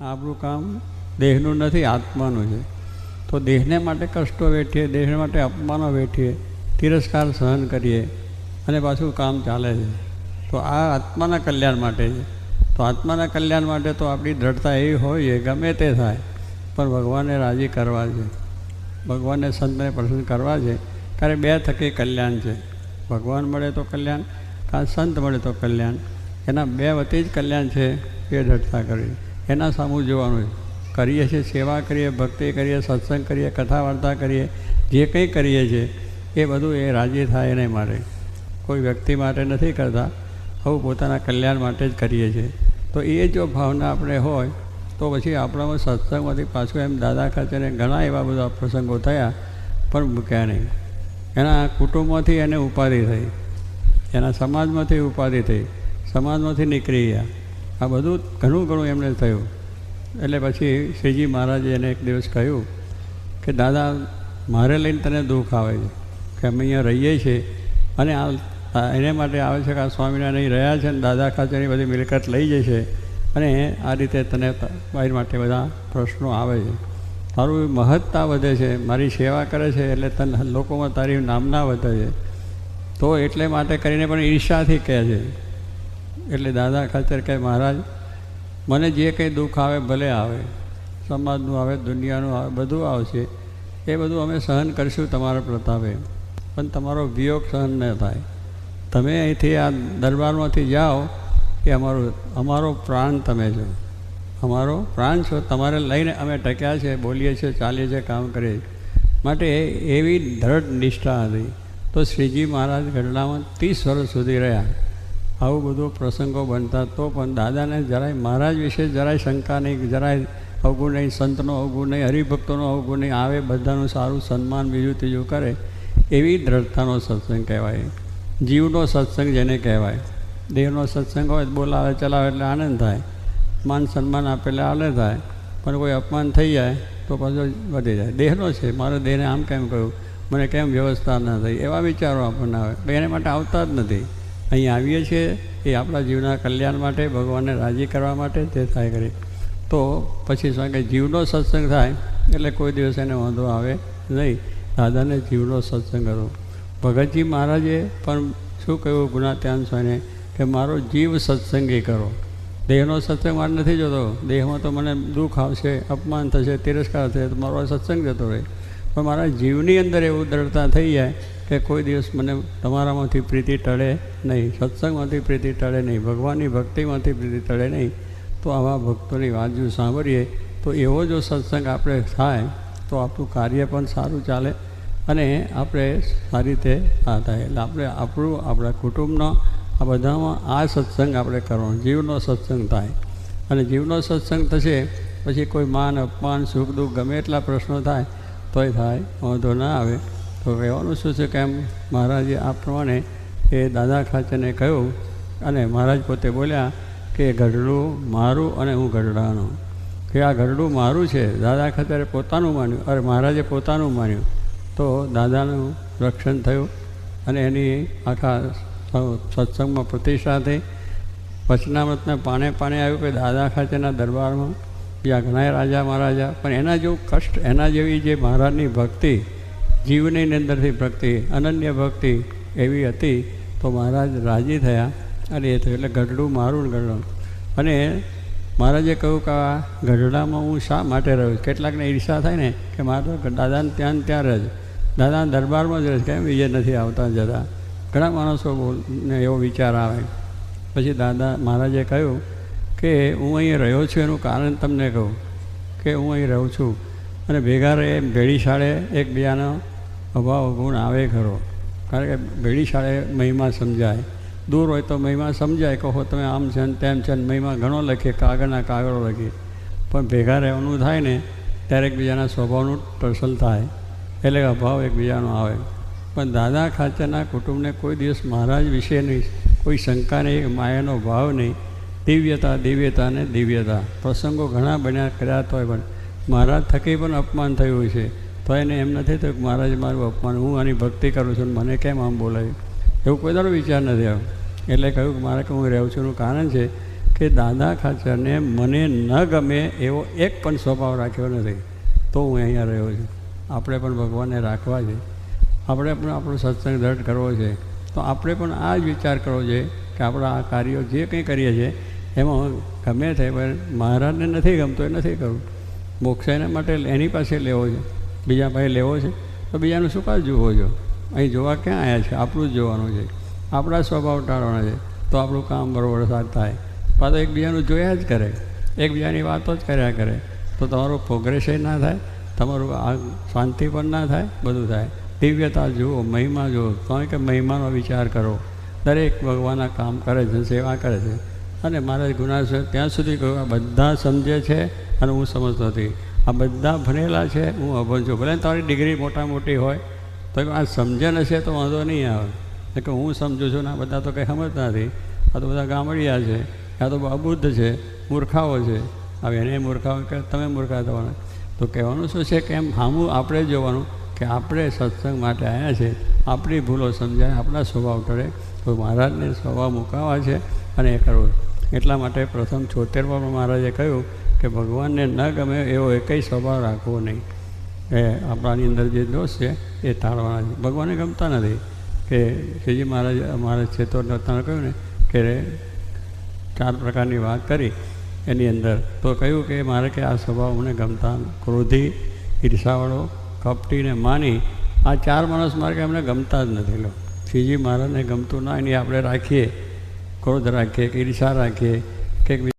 આપણું કામ. દેહનું નથી, આત્માનું છે. તો દેહને માટે કષ્ટો વેઠીએ દેહ માટે અપમાનો વેઠીએ, તિરસ્કાર સહન કરીએ અને પાછું કામ ચાલે છે. તો આ આત્માના કલ્યાણ માટે છે. તો આત્માના કલ્યાણ માટે તો આપણી દ્રઢતા એવી હોય ગમે તે થાય, પણ ભગવાનને રાજી કરવા છે. ભગવાનને સંતને પ્રસન્ન કરવા છે. ત્યારે બે થકી કલ્યાણ છે. ભગવાન મળે તો કલ્યાણ કાં સંત મળે તો કલ્યાણ. એના બે વતી જ કલ્યાણ છે એ દ્રઢતા કરવી. એના સામું જોવાનું કરીએ છીએ, સેવા કરીએ, ભક્તિ કરીએ, સત્સંગ કરીએ કથા વાર્તા કરીએ, જે કંઈ કરીએ છીએ, એ બધું એ રાજી થાય એને માટે. કોઈ વ્યક્તિ માટે નથી કરતા હવે પોતાના કલ્યાણ માટે જ કરીએ છીએ. તો એ જો ભાવના આપણે હોય, તો પછી આપણામાં સત્સંગમાંથી પાછું એમ દાદા ખાતેને ઘણા એવા બધા પ્રસંગો થયા, પણ મૂક્યા નહીં. એના કુટુંબમાંથી એને ઉપાધિ થઈ. એના સમાજમાંથી ઉપાધિ થઈ. સમાજમાંથી નીકળી ગયા. આ બધું ઘણું ઘણું એમને થયું. એટલે પછી શ્રીજી મહારાજે એને એક દિવસ કહ્યું કે, દાદા, મારે લઈને તને દુઃખ આવે છે કે અમે અહીંયા રહીએ છીએ અને આ એને માટે આવે છે કે આ સ્વામિનારાયણ રહ્યા છે અને દાદા ખાતેની બધી મિલકત લઈ જશે અને આ રીતે તને મારી માટે બધા પ્રશ્નો આવે છે. તારું મહત્તા વધે છે, મારી સેવા કરે છે, એટલે તને લોકોમાં તારી નામના વધે છે. તો એટલે માટે કરીને પણ ઈર્ષાથી કહે છે. એટલે દાદા ખાતર કહે મહારાજ, મને જે કંઈ દુઃખ આવે, ભલે આવે, સમાજનું આવે, દુનિયાનું આવે, બધું આવશે, એ બધું અમે સહન કરીશું તમારા પ્રતાપે. પણ તમારો વિયોગ સહન ન થાય. તમે અહીંથી આ દરબારમાંથી જાઓ એ અમારું, અમારો પ્રાણ તમે છો. અમારો પ્રાણ છો, તમારે લઈને અમે ટક્યા છે, બોલીએ છીએ ચાલીએ છીએ કામ કરીએ માટે એવી દ્રઢ નિષ્ઠા હતી. તો શ્રીજી મહારાજ ગઢડામાં ત્રીસ વર્ષ સુધી રહ્યા. આવું બધું પ્રસંગો બનતા તો પણ દાદાને જરાય, મહારાજ વિશે જરાય શંકા નહીં, જરાય અવગુણ નહીં, સંતનો અવગુણ નહીં, હરિભક્તોનો અવગુણ નહીં, આવે બધાનું સારું સન્માન બીજું ત્રીજું કરે, એવી દ્રઢતાનો સત્સંગ કહેવાય. જીવનો સત્સંગ જેને કહેવાય. દેહનો સત્સંગ હોય બોલાવે, ચલાવે એટલે આનંદ થાય. માન સન્માન આપે એટલે આનંદ થાય. પણ કોઈ અપમાન થઈ જાય તો પાછો વધી જાય. દેહનો છે. મારો દેહને આમ કેમ કહ્યું મને કેમ વ્યવસ્થા ન થઈ? એવા વિચારો આપણને આવે. એને માટે આવતા જ નથી. અહીં આવીએ છીએ એ આપણા જીવના કલ્યાણ માટે, ભગવાનને રાજી કરવા માટે તે થાય કરી તો પછી શું કે જીવનો સત્સંગ થાય એટલે કોઈ દિવસ એને વાંધો આવે નહીં. દાદાને જીવનો સત્સંગ કરો. ભગતજી મહારાજે પણ શું કહ્યું ગુણાત્યાન સ્વામીને કે મારો જીવ સત્સંગી કરો. દેહનો સત્સંગ મારે નથી જોતો. દેહમાં તો મને દુઃખ આવશે, અપમાન થશે, તિરસ્કાર થશે, તો મારો સત્સંગ જતો રહે. પણ મારા જીવની અંદર એવું દ્રઢતા થઈ જાય કે કોઈ દિવસ મને તમારામાંથી પ્રીતિ ટળે નહીં, સત્સંગમાંથી પ્રીતિ ટળે નહીં, ભગવાનની ભક્તિમાંથી પ્રીતિ ટળે નહીં, તો આવા ભક્તોની વાત જો સાંભળીએ, તો એવો જો સત્સંગ આપણે થાય, તો આપણું કાર્ય પણ સારું ચાલે અને આપણે સારી રીતે આ થાય. એટલે આપણે આપણું, આપણા કુટુંબનો, આ બધામાં આ સત્સંગ આપણે કરવાનો, જીવનો સત્સંગ થાય. અને જીવનો સત્સંગ થશે, પછી કોઈ માન, અપમાન, સુખ, દુઃખ ગમે એટલા પ્રશ્નો થાય, તોય થાય, વાંધો ના આવે. તો કહેવાનું શું છે કેમ મહારાજે આ પ્રમાણે એ દાદા ખાચરને કહ્યું અને મહારાજ પોતે બોલ્યા કે ગઢડું મારું અને હું ગઢડાનું. કે આ ગઢડું મારું છે, દાદા ખાચરે પોતાનું માન્યું, અરે મહારાજે પોતાનું માન્યું. તો દાદાનું રક્ષણ થયું અને એની આખા સત્સંગમાં પ્રતિષ્ઠા થઈ. વચનામૃતને પાણે પાણે આવ્યું કે દાદા ખાચરના દરબારમાં બીજા ઘણા રાજા મહારાજા, પણ એના જેવું કષ્ટ, એના જેવી જે મહારાજની ભક્તિ જીવની અંદરથી ભક્તિ, અનન્ય ભક્તિ એવી હતી, તો મહારાજ રાજી થયા અને એ થયું. એટલે ગઢડું મારું ગઢડું. અને મહારાજે કહ્યું કે આ ગઢડામાં હું શા માટે રહ્યો કેટલાકને ઈર્ષા થાય ને કે મારે દાદાને ત્યાં ત્યાં રહે દાદાના દરબારમાં જ રહે કેમ બીજે નથી આવતા જતા ઘણા માણસો ને એવો વિચાર આવે. પછી દાદા મહારાજે કહ્યું કે હું અહીં રહ્યો છું એનું કારણ તમને કહું કે હું અહીં રહું છું. અને ભેગા રહે ભેળી શાળે એકબીજાનો અભાવ ગુણ આવે ખરો. કારણ કે ભેળી શાળે મહિમા સમજાય. દૂર હોય તો મહિમા સમજાય કહો તમે આમ છે ને તેમ છે ને મહિમા ઘણો લખીએ કાગળના કાગળો લખીએ પણ ભેગા રહેવાનું થાય ને, ત્યારે એકબીજાના સ્વભાવનું ટર્સલ થાય. એટલે અભાવ એકબીજાનો આવે. પણ દાદા ખાચરના કુટુંબને કોઈ દિવસ મહારાજ વિશે નહીં, કોઈ શંકા નહીં, માયાનો ભાવ નહીં. દિવ્યતા દિવ્યતા ને દિવ્યતા. પ્રસંગો ઘણા બન્યા કર્યા હોય પણ. મહારાજ થકી પણ અપમાન થયું છે. તો એને એમ નથી થયું કે મહારાજ મારું અપમાન, હું આની ભક્તિ કરું છું મને કેમ આમ બોલાય? એવું કોઈ દાડો વિચાર નથી આવ્યો. એટલે કહ્યું કે મારે કે હું રહું છું એનું કારણ છે કે દાદા ખાચરને મને ન ગમે એવો એક પણ સ્વભાવ રાખ્યો નથી. તો હું અહીંયા રહ્યો છું. આપણે પણ ભગવાનને રાખવા છે. આપણે પણ આપણો સત્સંગ દ્રઢ કરવો છે. તો આપણે પણ આ જ વિચાર કરવો છે કે આપણા આ કાર્યો જે કંઈ કરીએ છીએ, એમાં ગમે તે પણ મહારાજને નથી ગમતો એ નથી કરવું. મોક્ષ એના માટે એની પાસે લેવો છે. બીજા પાસે લેવો છે, તો બીજાનું શું કામ જોવો છો? અહીં જોવા ક્યાં આવ્યા છે? આપણું જ જોવાનું છે. આપણા સ્વભાવ ટાળવાના છે. તો આપણું કામ બરોબર સાથ થાય. પાછું એકબીજાનું જોયા જ કરે. એકબીજાની વાતો જ કર્યા કરે. તો તમારું પ્રોગ્રેસ ના થાય, તમારું આ શાંતિ પણ ના થાય, બધું થાય. દિવ્યતા જુઓ, મહિમા જુઓ. કારણ કે મહિમાનો વિચાર કરો. દરેક ભગવાનના કામ કરે છે, સેવા કરે છે. અને મારા ગુના ત્યાં સુધી કહ્યું બધા સમજે છે અને હું સમજતો નથી. આ બધા ભણેલા છે. હું અભણ છું. ભલે તારી ડિગ્રી મોટા મોટી હોય, તો આ સમજે હશે તો વાંધો નહીં આવે. કે હું સમજું છું ને આ બધા તો કંઈ સમજતા નથી. આ તો બધા ગામડિયા છે. આ તો અબુદ્ધ છે, મૂર્ખાઓ છે. હવે એને મૂર્ખાઓ કે તમે મૂર્ખા થવાના. તો કહેવાનું શું છે કે એમ હામું આપણે જોવાનું કે આપણે સત્સંગ માટે આવ્યા છે. આપણી ભૂલો સમજાય, આપણા સ્વભાવ ટળે. તો મહારાજને સ્વભાવ મુકાવા છે અને એ કરવું. એટલા માટે પ્રથમ છોતેરમાં મહારાજે કહ્યું કે ભગવાનને ન ગમે એવો એકય સ્વભાવ રાખવો નહીં. એ આપણાની અંદર જે દોષ છે, એ તાળવાના ભગવાનને ગમતા નથી કે શ્રીજી મહારાજ મહારાજ છે તો કહ્યું ને કે ચાર પ્રકારની વાત કરી એની અંદર. તો કહ્યું કે મારે કે આ સ્વભાવ મને ગમતા ક્રોધી, ઈર્ષાવાળો કપટી ને માની, આ ચાર માણસ મારે કે એમને ગમતા જ નથી. લો, શ્રીજી મહારાજને ગમતું ના એની આપણે રાખીએ. ક્રોધ રાખીએ, કે ઈર્ષા રાખીએ, કે